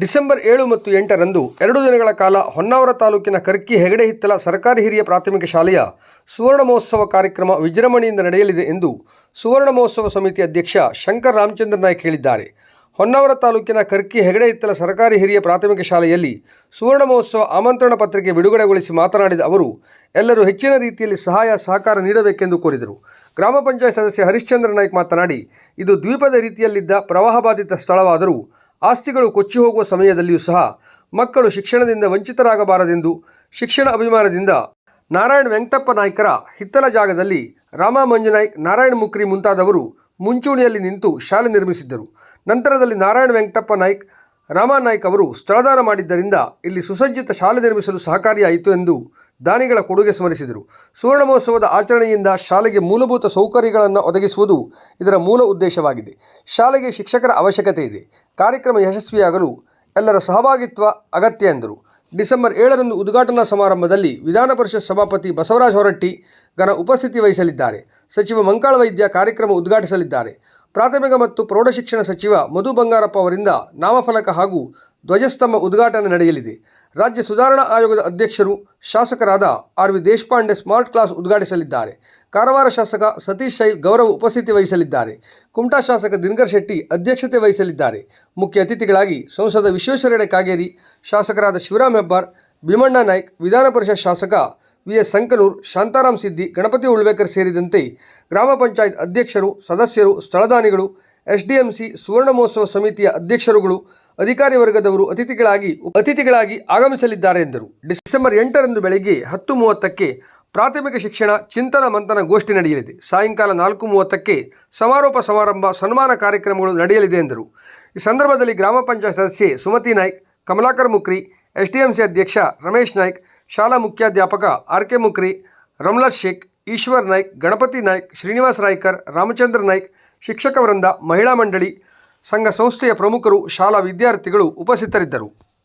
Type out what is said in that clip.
December ಏಳು ಮತ್ತು ಎಂಟರಂದು ಎರಡು ದಿನಗಳ ಕಾಲ ಹೊನ್ನಾವರ ತಾಲೂಕಿನ ಕರ್ಕಿ ಹೆಗಡೆ ಹಿತ್ತಲ ಸರ್ಕಾರಿ ಹಿರಿಯ ಪ್ರಾಥಮಿಕ ಶಾಲೆಯ ಸುವರ್ಣ ಮಹೋತ್ಸವ ಕಾರ್ಯಕ್ರಮ ವಿಜೃಂಭಣೆಯಿಂದ ನಡೆಯಲಿದೆ ಎಂದು ಸುವರ್ಣ ಮಹೋತ್ಸವ ಸಮಿತಿ ಅಧ್ಯಕ್ಷ ಶಂಕರ್ ರಾಮಚಂದ್ರ ನಾಯ್ಕ್ ಹೇಳಿದ್ದಾರೆ. ಹೊನ್ನಾವರ ತಾಲೂಕಿನ ಕರ್ಕಿ ಹೆಗಡೆ ಹಿತ್ತಲ ಸರ್ಕಾರಿ ಹಿರಿಯ ಪ್ರಾಥಮಿಕ ಶಾಲೆಯಲ್ಲಿ ಸುವರ್ಣ ಮಹೋತ್ಸವ ಆಮಂತ್ರಣ ಪತ್ರಿಕೆ ಬಿಡುಗಡೆಗೊಳಿಸಿ ಮಾತನಾಡಿದ ಅವರು, ಎಲ್ಲರೂ ಹೆಚ್ಚಿನ ರೀತಿಯಲ್ಲಿ ಸಹಾಯ ಸಹಕಾರ ನೀಡಬೇಕೆಂದು ಕೋರಿದರು. ಗ್ರಾಮ ಪಂಚಾಯತ್ ಸದಸ್ಯ ಹರಿಶ್ಚಂದ್ರ ನಾಯ್ಕ ಮಾತನಾಡಿ, ಇದು ದ್ವೀಪದ ರೀತಿಯಲ್ಲಿದ್ದ ಪ್ರವಾಹ ಬಾಧಿತ ಸ್ಥಳವಾದರೂ ಆಸ್ತಿಗಳು ಕೊಚ್ಚಿ ಹೋಗುವ ಸಮಯದಲ್ಲಿಯೂ ಸಹ ಮಕ್ಕಳು ಶಿಕ್ಷಣದಿಂದ ವಂಚಿತರಾಗಬಾರದೆಂದು ಶಿಕ್ಷಣ ಅಭಿಮಾನದಿಂದ ನಾರಾಯಣ ವೆಂಕಟಪ್ಪ ನಾಯ್ಕರ ಹಿತ್ತಲ ಜಾಗದಲ್ಲಿ ರಾಮ ಮಂಜುನಾಯ್ಕ್, ನಾರಾಯಣ ಮುಕ್ರಿ ಮುಂತಾದವರು ಮುಂಚೂಣಿಯಲ್ಲಿ ನಿಂತು ಶಾಲೆ ನಿರ್ಮಿಸಿದ್ದರು. ನಂತರದಲ್ಲಿ ನಾರಾಯಣ ವೆಂಕಟಪ್ಪ ನಾಯ್ಕ್ ರಾಮ ನಾಯ್ಕ್ ಅವರು ಸ್ಥಳದಾನ ಮಾಡಿದ್ದರಿಂದ ಇಲ್ಲಿ ಸುಸಜ್ಜಿತ ಶಾಲೆ ನಿರ್ಮಿಸಲು ಸಹಕಾರಿಯಾಯಿತು ಎಂದು ದಾನಿಗಳ ಕೊಡುಗೆ ಸ್ಮರಿಸಿದರು. ಸುವರ್ಣ ಮಹೋತ್ಸವದ ಆಚರಣೆಯಿಂದ ಶಾಲೆಗೆ ಮೂಲಭೂತ ಸೌಕರ್ಯಗಳನ್ನು ಒದಗಿಸುವುದು ಇದರ ಮೂಲ ಉದ್ದೇಶವಾಗಿದೆ. ಶಾಲೆಗೆ ಶಿಕ್ಷಕರ ಅವಶ್ಯಕತೆ ಇದೆ. ಕಾರ್ಯಕ್ರಮ ಯಶಸ್ವಿಯಾಗಲು ಎಲ್ಲರ ಸಹಭಾಗಿತ್ವ ಅಗತ್ಯ ಎಂದರು. ಡಿಸೆಂಬರ್ ಏಳರಂದು ಉದ್ಘಾಟನಾ ಸಮಾರಂಭದಲ್ಲಿ ವಿಧಾನ ಪರಿಷತ್ ಸಭಾಪತಿ ಬಸವರಾಜ ಹೊರಟ್ಟಿ ಘನ ಉಪಸ್ಥಿತಿ ವಹಿಸಲಿದ್ದಾರೆ. ಸಚಿವ ಮಂಕಾಳ ವೈದ್ಯ ಕಾರ್ಯಕ್ರಮ ಉದ್ಘಾಟಿಸಲಿದ್ದಾರೆ. ಪ್ರಾಥಮಿಕ ಮತ್ತು ಪ್ರೌಢಶಿಕ್ಷಣ ಸಚಿವ ಮಧು ಬಂಗಾರಪ್ಪ ಅವರಿಂದ ನಾಮಫಲಕ ಹಾಗೂ ಧ್ವಜಸ್ತಂಭ ಉದ್ಘಾಟನೆ ನಡೆಯಲಿದೆ. ರಾಜ್ಯ ಸುಧಾರಣಾ ಆಯೋಗದ ಅಧ್ಯಕ್ಷರು ಶಾಸಕರಾದ R V Deshpande smart class ಉದ್ಘಾಟಿಸಲಿದ್ದಾರೆ. ಕಾರವಾರ ಶಾಸಕ ಸತೀಶ್ ಶೈಲ್ ಗೌರವ ಉಪಸ್ಥಿತಿ ವಹಿಸಲಿದ್ದಾರೆ. ಕುಮಟಾ ಶಾಸಕ ದಿನಕರ್ ಶೆಟ್ಟಿ ಅಧ್ಯಕ್ಷತೆ ವಹಿಸಲಿದ್ದಾರೆ. ಮುಖ್ಯ ಅತಿಥಿಗಳಾಗಿ ಸಂಸದ ವಿಶ್ವೇಶ್ವರಯ್ಯ ಕಾಗೇರಿ, ಶಾಸಕರಾದ ಶಿವರಾಮ್ ಹೆಬ್ಬಾರ್, ಭೀಮಣ್ಣ ನಾಯ್ಕ್, ವಿಧಾನ ಪರಿಷತ್ ಶಾಸಕ ವಿ ಎಸ್ ಸಂಕನೂರ್, ಶಾಂತಾರಾಮ್ ಸಿದ್ದಿ, ಗಣಪತಿ ಉಳ್ವೇಕರ್ ಸೇರಿದಂತೆ ಗ್ರಾಮ ಪಂಚಾಯತ್ ಅಧ್ಯಕ್ಷರು, ಸದಸ್ಯರು, ಸ್ಥಳದಾನಿಗಳು, ಎಸ್ಡಿಎಂಸಿ ಸುವರ್ಣ ಮಹೋತ್ಸವ ಸಮಿತಿಯ ಅಧ್ಯಕ್ಷರುಗಳು, ಅಧಿಕಾರಿ ವರ್ಗದವರು ಅತಿಥಿಗಳಾಗಿ ಅತಿಥಿಗಳಾಗಿ ಆಗಮಿಸಲಿದ್ದಾರೆ ಎಂದರು. ಡಿಸೆಂಬರ್ ಎಂಟರಂದು ಬೆಳಗ್ಗೆ ಹತ್ತು ಮೂವತ್ತಕ್ಕೆ ಪ್ರಾಥಮಿಕ ಶಿಕ್ಷಣ, ಚಿಂತನ, ಮಂಥನ ಗೋಷ್ಠಿ ನಡೆಯಲಿದೆ. ಸಾಯಂಕಾಲ ನಾಲ್ಕು ಮೂವತ್ತಕ್ಕೆ ಸಮಾರೋಪ ಸಮಾರಂಭ, ಸನ್ಮಾನ ಕಾರ್ಯಕ್ರಮಗಳು ನಡೆಯಲಿದೆ ಎಂದರು. ಈ ಸಂದರ್ಭದಲ್ಲಿ ಗ್ರಾಮ ಪಂಚಾಯತ್ ಸದಸ್ಯೆ ಸುಮತಿ ನಾಯ್ಕ್, ಕಮಲಾಕರ್ ಮುಕ್ರಿ, ಎಸ್ಡಿಎಂಸಿ ಅಧ್ಯಕ್ಷ ರಮೇಶ್ ನಾಯ್ಕ್ ಶಾಲಾ ಮುಖ್ಯಾಧ್ಯಾಪಕ ಆರ್ ಕೆ ಮುಕ್ರಿ, ರಮ್ಲಾ ಶೇಖ್, ಈಶ್ವರ್ ನಾಯ್ಕ್, ಗಣಪತಿ ನಾಯ್ಕ್, ಶ್ರೀನಿವಾಸ್ ರಾಯ್ಕರ್, ರಾಮಚಂದ್ರ ನಾಯ್ಕ್, ಶಿಕ್ಷಕ ವೃಂದ, ಮಹಿಳಾ ಮಂಡಳಿ, ಸಂಘ ಸಂಸ್ಥೆಯ ಪ್ರಮುಖರು, ಶಾಲಾ ವಿದ್ಯಾರ್ಥಿಗಳು ಉಪಸ್ಥಿತರಿದ್ದರು.